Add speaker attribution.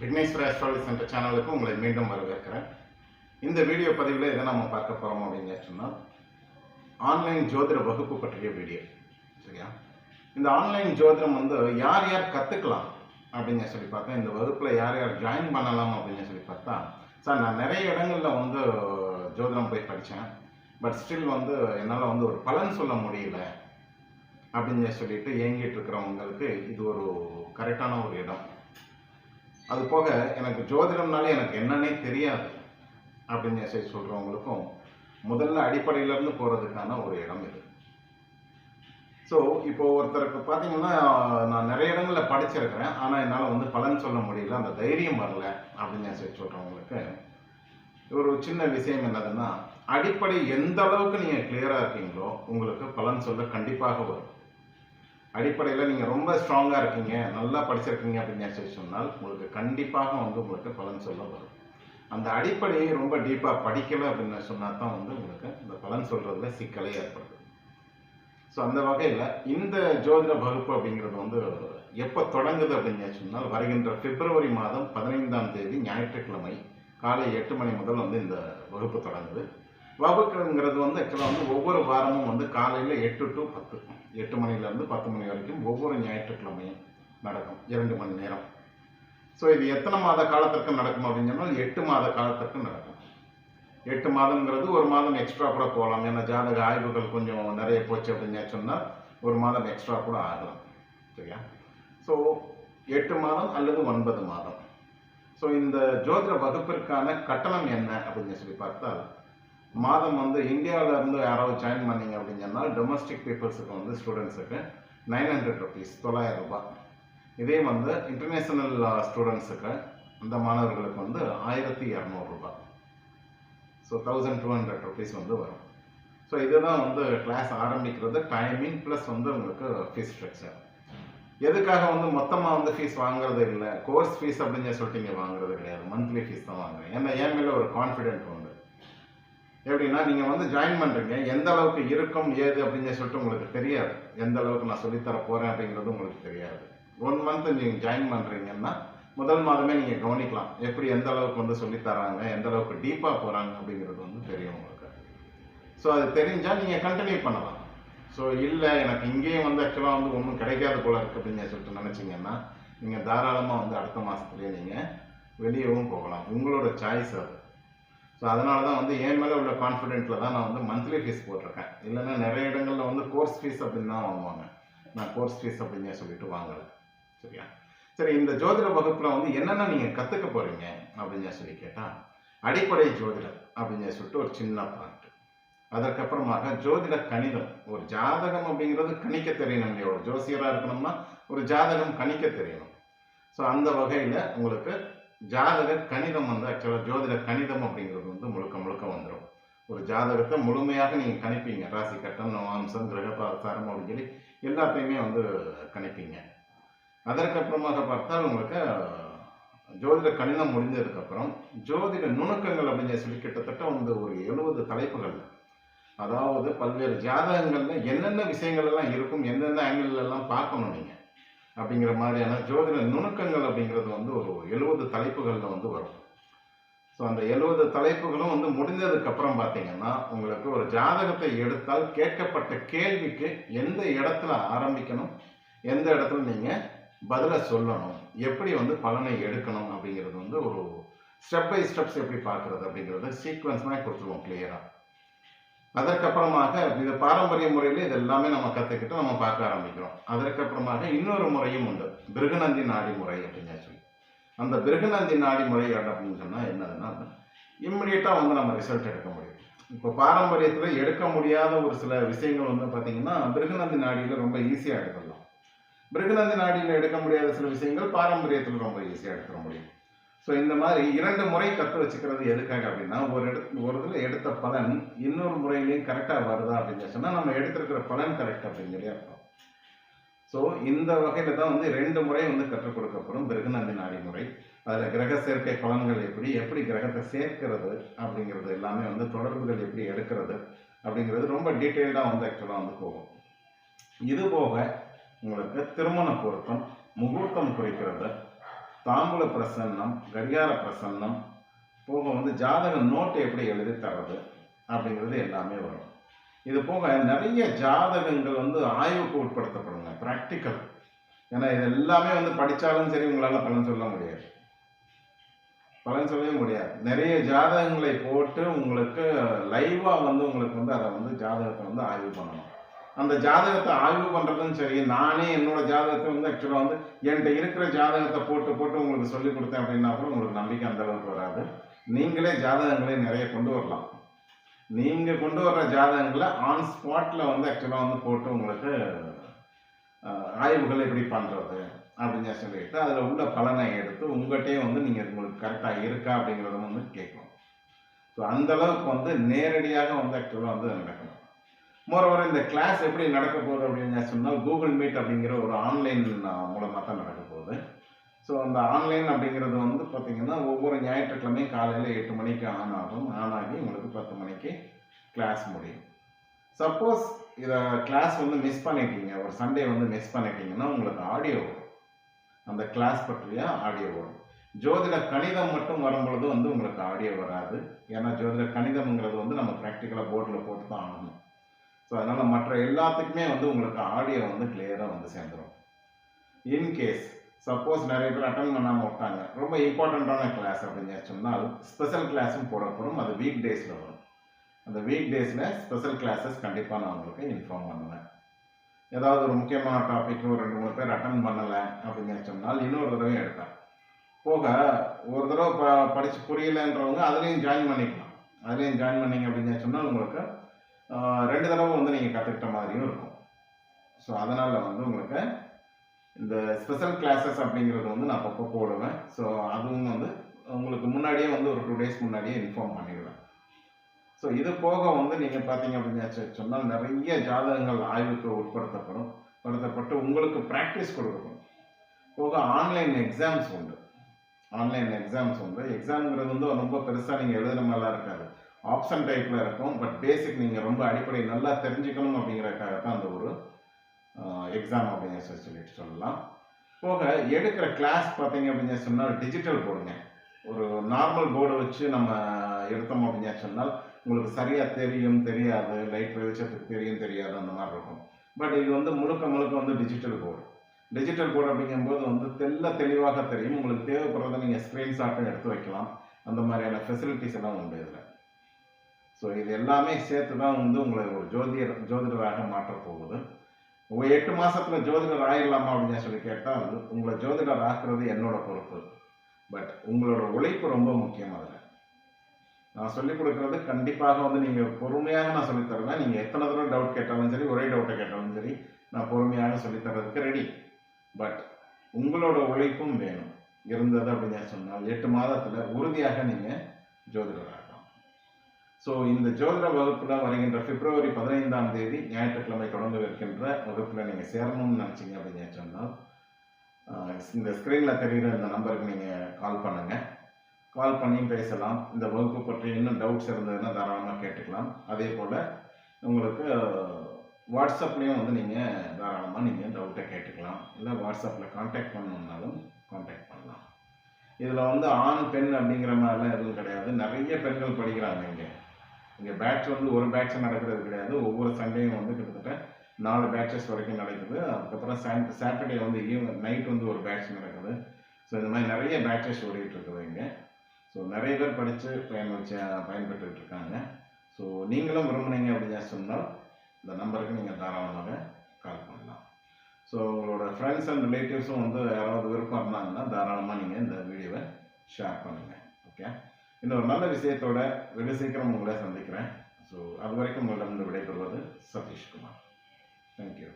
Speaker 1: Vigneshwara astrology centre சேனலுக்கு உங்களை மீண்டும் வரவேற்கிறேன். இந்த வீடியோ பதிவில் எதை நம்ம பார்க்க போகிறோம் அப்படின்னு சொன்னால் ஆன்லைன் ஜோதிட வகுப்பு பற்றிய வீடியோ சரியா? இந்த ஆன்லைன் ஜோதிடம் வந்து யார் யார் கற்றுக்கலாம் அப்படின்னு சொல்லி பார்த்தா இந்த வகுப்பில் யார் யார் ஜாயின் பண்ணலாம் அப்படின்னு சொல்லி பார்த்தா சார் நான் நிறைய இடங்களில் வந்து ஜோதிடம் போய் படித்தேன் பட் ஸ்டில் வந்து என்னால் வந்து ஒரு பலன் சொல்ல முடியல. அப்படின்னு சொல்லிட்டு ஏங்கிட்டு இருக்கிறவங்களுக்கு இது ஒரு கரெக்டான ஒரு இடம். அது போக எனக்கு ஜோதிடம்னாலே எனக்கு என்னன்னே தெரியாது அப்படின்னு சொல்லி சொல்கிறவங்களுக்கும் முதல்ல அடிப்படையிலேருந்து போகிறதுக்கான ஒரு இடம் இது. ஸோ இப்போ ஒருத்தருக்கு பார்த்தீங்கன்னா நான் நிறைய இடங்களில் படிச்சிருக்கிறேன். ஆனால் என்னால் வந்து பலன் சொல்ல முடியல. அந்த தைரியம் வரல அப்படின்னு சொல்லி சொல்கிறவங்களுக்கு ஒரு சின்ன விஷயம் என்னதுன்னா அடிப்படை எந்த அளவுக்கு நீங்கள் கிளியராக இருக்கீங்களோ உங்களுக்கு பலன் சொல்ல கண்டிப்பாக வரும். அடிப்படையில் நீங்கள் ரொம்ப ஸ்ட்ராங்காக இருக்கீங்க நல்லா படிச்சிருக்கீங்க அப்படின்னு சொல்லி சொன்னால் உங்களுக்கு கண்டிப்பாக வந்து உங்களுக்கு பலன் சொல்ல வரும். அந்த அடிப்படையை ரொம்ப டீப்பாக படிக்கலை அப்படின்னு சொன்னால் தான் வந்து உங்களுக்கு இந்த பலன் சொல்கிறதுல சிக்கலே ஏற்படுது. ஸோ அந்த வகையில் இந்த ஜோதிட வகுப்பு அப்படிங்கிறது வந்து எப்போ தொடங்குது அப்படின்னு சொன்னால் வருகின்ற பிப்ரவரி மாதம் பதினைந்தாம் தேதி ஞாயிற்றுக்கிழமை காலை எட்டு மணி முதல் வந்து இந்த வகுப்பு தொடங்குது. வகுக்கிறதுங்கிறது வந்து ஆக்சுவலாக வந்து ஒவ்வொரு வாரமும் வந்து காலையில் எட்டு டு பத்து எட்டு மணிலேருந்து பத்து மணி வரைக்கும் ஒவ்வொரு ஞாயிற்றுக்கிழமையும் நடக்கும் இரண்டு மணி நேரம். ஸோ இது எத்தனை மாத காலத்திற்கு நடக்கும் அப்படின்னு சொன்னால் எட்டு மாத காலத்திற்கு நடக்கும். எட்டு மாதங்கிறது ஒரு மாதம் எக்ஸ்ட்ரா கூட போகலாம். ஏன்னா ஜாதக ஆய்வுகள் கொஞ்சம் நிறைய போச்சு அப்படின்னு சொன்னால் ஒரு மாதம் எக்ஸ்ட்ரா கூட ஆகலாம். சரியா? ஸோ எட்டு மாதம் அல்லது ஒன்பது மாதம். ஸோ இந்த ஜோதிட வகுப்பிற்கான கட்டணம் என்ன அப்படின்னு சொல்லி பார்த்தால் மாதம் வந்து இந்தியாவிலேருந்து யாராவது ஜாயின் பண்ணீங்க அப்படின்னு சொன்னால் டொமஸ்டிக் பீப்புள்ஸுக்கு வந்து ஸ்டூடெண்ட்ஸுக்கு நைன் ஹண்ட்ரட் ருபீஸ் தொள்ளாயிரம் ரூபாய். இதே வந்து இன்டர்நேஷ்னல் ஸ்டூடெண்ட்ஸுக்கு அந்த மாணவர்களுக்கு வந்து ஆயிரத்தி இரநூறுபா so thousand two hundred rupees வந்து வரும். ஸோ இதுதான் வந்து கிளாஸ் ஆரம்பிக்கிறது டைமிங் ப்ளஸ் வந்து உங்களுக்கு ஃபீஸ் ஸ்ட்ரக்சர் எதுக்காக வந்து மொத்தமாக வந்து ஃபீஸ் வாங்குறது இல்லை? கோர்ஸ் ஃபீஸ் அப்படின்னு சொல்லிட்டு இங்கே வாங்குறது கிடையாது. மந்த்லி ஃபீஸ் தான் வாங்குறேன். ஏன்னா என் மேலே ஒரு கான்ஃபிடென்ட் உண்டு. எப்படின்னா நீங்கள் வந்து ஜாயின் பண்ணுறீங்க எந்த அளவுக்கு இருக்கும் ஏது அப்படின்னு சொல்லிட்டு உங்களுக்கு தெரியாது. எந்த அளவுக்கு நான் சொல்லித்தர போகிறேன் அப்படிங்கிறது உங்களுக்கு தெரியாது. ஒன் மந்த் நீங்கள் ஜாயின் பண்ணுறீங்கன்னா முதல் மாதமே நீங்கள் கவனிக்கலாம். எப்படி எந்த அளவுக்கு வந்து சொல்லித்தராங்க எந்த அளவுக்கு டீப்பாக போகிறாங்க அப்படிங்கிறது வந்து தெரியும் உங்களுக்கு. ஸோ அது தெரிஞ்சால் நீங்கள் கண்டினியூ பண்ணலாம். ஸோ இல்லை எனக்கு இங்கேயும் வந்து ஆக்சுவலாக வந்து ஒன்றும் கிடைக்காது போல இருக்குது அப்படின்னு சொல்லிட்டு நினச்சிங்கன்னா நீங்கள் தாராளமாக வந்து அடுத்த மாதத்துலேயே நீங்கள் வெளியவும் போகலாம். உங்களோட சாய்ஸ் அது. ஸோ அதனால தான் வந்து என் மேலே உள்ள கான்ஃபிடென்ட்டில் தான் நான் வந்து மந்த்லி ஃபீஸ் போட்டிருக்கேன். இல்லைன்னா நிறைய இடங்களில் வந்து கோர்ஸ் ஃபீஸ் அப்படின்னு தான் வாங்குவாங்க. நான் கோர்ஸ் ஃபீஸ் அப்படின்னு சொல்லிட்டு வாங்கலை. சரியா? சரி இந்த ஜோதிட வகுப்பில் வந்து என்னென்ன நீங்கள் கற்றுக்க போகிறீங்க அப்படின்னு சொல்லி கேட்டால் அடிப்படை ஜோதிடம் அப்படின்னு சொல்லிட்டு ஒரு சின்ன பாயிண்ட் அதற்கப்புறமாக ஜோதிட கணிதம். ஒரு ஜாதகம் அப்படிங்கிறது கணிக்க தெரியணும் இல்லையா? ஒரு ஜோசியராக இருக்கணும்னா ஒரு ஜாதகம் கணிக்க தெரியணும். ஸோ அந்த வகையில் உங்களுக்கு ஜாதக கணிதம் வந்து ஆக்சுவலாக ஜோதிட கணிதம் அப்படிங்கிறது வந்து முழுக்க முழுக்க வந்துடும் ஒரு ஜாதகத்தை முழுமையாக நீங்கள் கணிப்பீங்க. ராசி கட்டம் நவாம்சம் கிரகபாசாரம் அப்படின்னு சொல்லி எல்லாத்தையுமே வந்து கணிப்பீங்க. அதற்கப்புறமாக பார்த்தால் உங்களுக்கு ஜோதிட கணிதம் முடிஞ்சதுக்கப்புறம் ஜோதிட நுணுக்கங்கள் அப்படின்னு சொல்லி கிட்டத்தட்ட வந்து ஒரு எழுபது தலைப்புகள். அதாவது பல்வேறு ஜாதகங்களில் என்னென்ன விஷயங்கள் எல்லாம் இருக்கும் எந்தெந்த ஆங்கிள் எல்லாம் பார்க்கணும் நீங்கள் அப்படிங்கிற மாதிரியான ஜோதிட நுணுக்கங்கள் அப்படிங்கிறது வந்து ஒரு எழுபது தலைப்புகளில் வந்து வரும். ஸோ அந்த எழுபது தலைப்புகளும் வந்து முடிந்ததுக்கப்புறம் பார்த்தீங்கன்னா உங்களுக்கு ஒரு ஜாதகத்தை எடுத்தால் கேட்கப்பட்ட கேள்விக்கு எந்த இடத்துல ஆரம்பிக்கணும் எந்த இடத்துல நீங்கள் பதிலை சொல்லணும் எப்படி வந்து பலனை எடுக்கணும் அப்படிங்கிறது வந்து ஒரு ஸ்டெப் பை ஸ்டெப்ஸ் எப்படி பார்க்குறது அப்படிங்கிறது சீக்வன்ஸ்லாம் கொடுத்துருவோம் கிளியராக அதற்கப்புறமாக இது பாரம்பரிய முறையில் இது எல்லாமே நம்ம கற்றுக்கிட்டு நம்ம பார்க்க ஆரம்பிக்கிறோம். அதற்கப்புறமாக இன்னொரு முறையும் உண்டு. பிருகநந்தி நாடி முறை அப்படின்னு சொல்லி. அந்த பிருகநந்தி நாடி முறை அப்படின்னு சொன்னால் என்னதுன்னா இம்மிடியட்டாக வந்து நம்ம ரிசல்ட் எடுக்க முடியும். இப்போ பாரம்பரியத்தில் எடுக்க முடியாத ஒரு சில விஷயங்கள் வந்து பார்த்திங்கன்னா பிருகநந்தி நாடியில் ரொம்ப ஈஸியாக எடுத்துடலாம். பிருகநந்தி நாடியில் எடுக்க முடியாத சில விஷயங்கள் பாரம்பரியத்தில் ரொம்ப ஈஸியாக எடுத்துட முடியும். ஸோ இந்த மாதிரி இரண்டு முறை கற்று வச்சுக்கிறது எதுக்காக அப்படின்னா ஒரு இடத்து ஒரு இதில் எடுத்த பலன் இன்னொரு முறையிலையும் கரெக்டாக வருதா அப்படின்னு சொன்னால் நம்ம எடுத்திருக்கிற பலன் கரெக்ட் அப்படிங்கிறதே அர்த்தம். ஸோ இந்த வகையில் தான் வந்து ரெண்டு முறை வந்து கற்றுக் கொடுக்கப்படும் பிருகநந்தி நாடி முறை. அதில் கிரக சேர்க்கை பலன்கள் எப்படி எப்படி கிரகத்தை சேர்க்கிறது அப்படிங்கிறது எல்லாமே வந்து தொடர்புகள் எப்படி எடுக்கிறது அப்படிங்கிறது ரொம்ப டீட்டெயில்டாக வந்து ஆக்சுவலாக வந்து போகும். இது போக உங்களுக்கு திருமண பொருத்தம் முகூர்த்தம் குறிக்கிறது தாம்பூல பிரசன்னம் கடிகார பிரசன்னம் போக வந்து ஜாதக நோட்டை எப்படி எழுதி தர்றது அப்படிங்கிறது எல்லாமே வரும். இது போக நிறைய ஜாதகங்கள் வந்து ஆய்வுக்கு உட்படுத்தப்படுங்க ப்ராக்டிக்கல் ஏன்னா இது எல்லாமே வந்து படித்தாலும் சரி உங்களால் பலன் சொல்ல முடியாது. பலன் சொல்லவே முடியாது. நிறைய ஜாதகங்களை போட்டு உங்களுக்கு லைவாக வந்து உங்களுக்கு வந்து அதை வந்து ஜாதகத்தை வந்து ஆய்வு பண்ணணும். அந்த ஜாதகத்தை ஆய்வு பண்ணுறதும் சரி நானே என்னோட ஜாதகத்தை வந்து ஆக்சுவலாக வந்து என்கிட்ட இருக்கிற ஜாதகத்தை போட்டு போட்டு உங்களுக்கு சொல்லி கொடுத்தேன் அப்படின்னா கூட உங்களுக்கு நம்பிக்கை அந்த அளவுக்கு வராது. நீங்களே ஜாதகங்களை நிறைய கொண்டு வரலாம். நீங்கள் கொண்டு வர்ற ஜாதகங்களை ஆன் ஸ்பாட்டில் வந்து ஆக்சுவலாக வந்து போட்டு உங்களுக்கு ஆய்வுகள் எப்படி பண்ணுறது அப்படின்னு சொல்லிட்டு அதில் உள்ள பலனை எடுத்து உங்கள்கிட்டயே வந்து நீங்கள் உங்களுக்கு கரெக்டாக இருக்கா அப்படிங்கிறத வந்து கேட்கும் ஸோ அந்த அளவுக்கு வந்து நேரடியாக வந்து ஆக்சுவலாக வந்து நடக்கணும். மோரோவர் இந்த கிளாஸ் எப்படி நடக்க போகுது அப்படின்னு சொன்னால் கூகுள் மீட் அப்படிங்கிற ஒரு ஆன்லைன் மூலமாக தான் நடக்க போகுது. ஸோ அந்த ஆன்லைன் அப்படிங்கிறது வந்து பார்த்தீங்கன்னா ஒவ்வொரு ஞாயிற்றுக்கிழமையும் காலையில் எட்டு மணிக்கு ஆன் ஆகும். ஆன் ஆகி உங்களுக்கு பத்து மணிக்கு கிளாஸ் முடியும். சப்போஸ் இதை கிளாஸ் வந்து மிஸ் பண்ணிட்டீங்க. ஒரு சண்டே வந்து மிஸ் பண்ணிட்டீங்கன்னா உங்களுக்கு ஆடியோ வரும். அந்த கிளாஸ் பற்றிய ஆடியோ வரும். ஜோதிட கணிதம் மட்டும் வரும்பொழுது வந்து உங்களுக்கு ஆடியோ வராது. ஏன்னா ஜோதிட கணிதம்ங்கிறது வந்து நம்ம ப்ராக்டிக்கலாக போர்டில் போட்டு தான் ஆகணும். ஸோ அதனால் மற்ற எல்லாத்துக்குமே வந்து உங்களுக்கு ஆடியோ வந்து கிளியராக வந்து சேர்ந்துடும் இன்கேஸ் சப்போஸ் நிறைய பேர் அட்டன் பண்ணாமல் விட்டாங்க. ரொம்ப இம்பார்ட்டண்ட்டான கிளாஸ் அப்படின்னு சொன்னால் ஸ்பெஷல் கிளாஸும் போடப்படும். அது வீக் டேஸில் வரும். அந்த வீக் டேஸில் ஸ்பெஷல் கிளாஸஸ் கண்டிப்பாக நான் உங்களுக்கு இன்ஃபார்ம் பண்ணுவேன். ஏதாவது ஒரு முக்கியமான டாபிக் ஒரு ரெண்டு மூணு பேர் அட்டன் பண்ணலை அப்படின்னு சொன்னால் இன்னொரு தடவை எடுப்பேன். போக ஒரு தடவை ப படித்து புரியலைன்றவங்க அதுலேயும் ஜாயின் பண்ணிக்கலாம். அதுலேயும் ஜாயின் பண்ணிங்க அப்படின்னு சொன்னால் உங்களுக்கு ரெண்டு தடவை வந்து நீங்கள் கற்றுக்கிட்ட மாதிரியும் இருக்கும். ஸோ அதனால் வந்து உங்களுக்கு இந்த ஸ்பெஷல் கிளாஸஸ் அப்படிங்கிறது வந்து நான் அப்பப்போ போடுவேன். ஸோ அதுவும் வந்து உங்களுக்கு முன்னாடியே வந்து ஒரு டூ டேஸ் முன்னாடியே இன்ஃபார்ம் பண்ணிடுவேன். ஸோ இது போக வந்து நீங்கள் பார்த்தீங்க அப்படின்னு சொன்னால் நிறைய ஜாதகங்கள் ஆய்வுக்கு உட்படுத்தப்படும். படுத்தப்பட்டு உங்களுக்கு ப்ராக்டிஸ் கொடுக்கும். போக ஆன்லைன் எக்ஸாம்ஸ் உண்டு. ஆன்லைன் எக்ஸாம்ஸ் உண்டு. எக்ஸாம்ங்கிறது வந்து ரொம்ப பெருசாக நீங்கள் எழுதுகிற மாதிரிலாம் இருக்காது. ஆப்ஷன் டைப்பில் இருக்கும் பட் பேசிக் நீங்கள் ரொம்ப அடிப்படை நல்லா தெரிஞ்சுக்கணும் அப்படிங்கிறக்காக தான் அந்த ஒரு எக்ஸாம் அப்படின்னு சொல்லி சொல்லிட்டு சொல்லலாம். போக எடுக்கிற கிளாஸ் பார்த்தீங்க அப்படின்னு சொன்னால் டிஜிட்டல் போர்டுங்க ஒரு நார்மல் போர்டை வச்சு நம்ம எடுத்தோம் அப்படின்னு சொன்னால் உங்களுக்கு சரியாக தெரியும் தெரியாது. லைட் வெளிச்சத்துக்கு தெரியும் தெரியாது அந்த மாதிரி இருக்கும். பட் இது வந்து முழுக்க முழுக்க வந்து டிஜிட்டல் போர்டு டிஜிட்டல் போர்டு அப்படிங்கும்போது வந்து தெல்ல தெளிவாக தெரியும். உங்களுக்கு தேவைப்படுறத நீங்கள் ஸ்க்ரீன்ஷாட்டும் எடுத்து வைக்கலாம். அந்த மாதிரியான ஃபெசிலிட்டிஸ் எல்லாம் உண்டு இதில். ஸோ இது எல்லாமே சேர்த்து தான் வந்து உங்களை ஒரு ஜோதிடர் ஜோதிடராக மாற்றப் போகுது. எட்டு மாதத்தில் ஜோதிடர் ஆயிடலாமா அப்படின்னு சொல்லி கேட்டால் உங்களை ஜோதிடர் ஆக்குறது என்னோட பொறுப்பு. பட் உங்களோட உழைப்பு ரொம்ப முக்கியம் அதில். நான் சொல்லிக் கொடுக்குறது கண்டிப்பாக வந்து நீங்கள் பொறுமையாக நான் சொல்லித்தருவேன் நீங்கள் எத்தனை தடவை டவுட் கேட்டாலும் சரி ஒரே டவுட்டை கேட்டாலும் சரி நான் பொறுமையாக சொல்லித் தர்றதுக்கு ரெடி பட் உங்களோட உழைப்பும் வேணும். இருந்தது அப்படின்னு சொன்னால் எட்டு மாதத்தில் உறுதியாக நீங்கள் ஜோதிடர் ஸோ இந்த ஜோதிட வகுப்பில் வருகின்ற பிப்ரவரி பதினைந்தாம் தேதி ஞாயிற்றுக்கிழமை தொடங்கவிருக்கின்ற வகுப்பில் நீங்கள் சேரணும்னு நினச்சிங்க அப்படின்னு சொன்னால் இந்த ஸ்க்ரீனில் தெரிகிற இந்த நம்பருக்கு நீங்கள் கால் பண்ணுங்கள் கால் பண்ணி பேசலாம். இந்த வகுப்பு பற்றி இன்னும் டவுட்ஸ் இருந்ததுன்னா தாராளமாக கேட்டுக்கலாம். அதே போல் உங்களுக்கு வாட்ஸ்அப்லேயும் வந்து நீங்கள் தாராளமாக நீங்கள் டவுட்டை கேட்டுக்கலாம். இல்லை வாட்ஸ்அப்பில் காண்டாக்ட் பண்ணணுன்னாலும் காண்டாக்ட் பண்ணலாம். இதில் வந்து ஆண் பெண் அப்படிங்கிற மாதிரிலாம் எதுவும் கிடையாது. நிறைய பெண்கள் படிக்கிறாங்க இங்கே. இங்கே பேட்ச் வந்து ஒரு பேட்ச் நடக்கிறது கிடையாது. ஒவ்வொரு சண்டேயும் வந்து கிட்டத்தட்ட நாலு பேட்சஸ் வரைக்கும் நடக்குது. அதுக்கப்புறம் சாட் சாட்டர்டே வந்து ஈவினிங் நைட் வந்து ஒரு பேட்ச் நடக்குது. ஸோ இந்த மாதிரி நிறைய பேட்சஸ் ஓடிட்டு இருக்குது இங்கே. ஸோ நிறைய பேர் படித்து பயன் வச்சு பயன்பெற்றுட்டு இருக்காங்க. ஸோ நீங்களும் விரும்புனீங்க அப்படின்னு சொன்னால் இந்த நம்பருக்கு நீங்கள் தாராளமாக கால் பண்ணலாம். ஸோ உங்களோட ஃப்ரெண்ட்ஸ் அண்ட் ரிலேட்டிவ்ஸும் வந்து யாராவது விருப்பம் இருந்தாங்கன்னா தாராளமாக நீங்கள் இந்த வீடியோவை ஷேர் பண்ணுங்கள் ஓகே இன்னொரு நல்ல விஷயத்தோட வெகு சீக்கிரம் உங்களை சந்திக்கிறேன். ஸோ அது வரைக்கும் உங்களிடம் விடைபெறுவது சதீஷ்குமார். தேங்க்யூ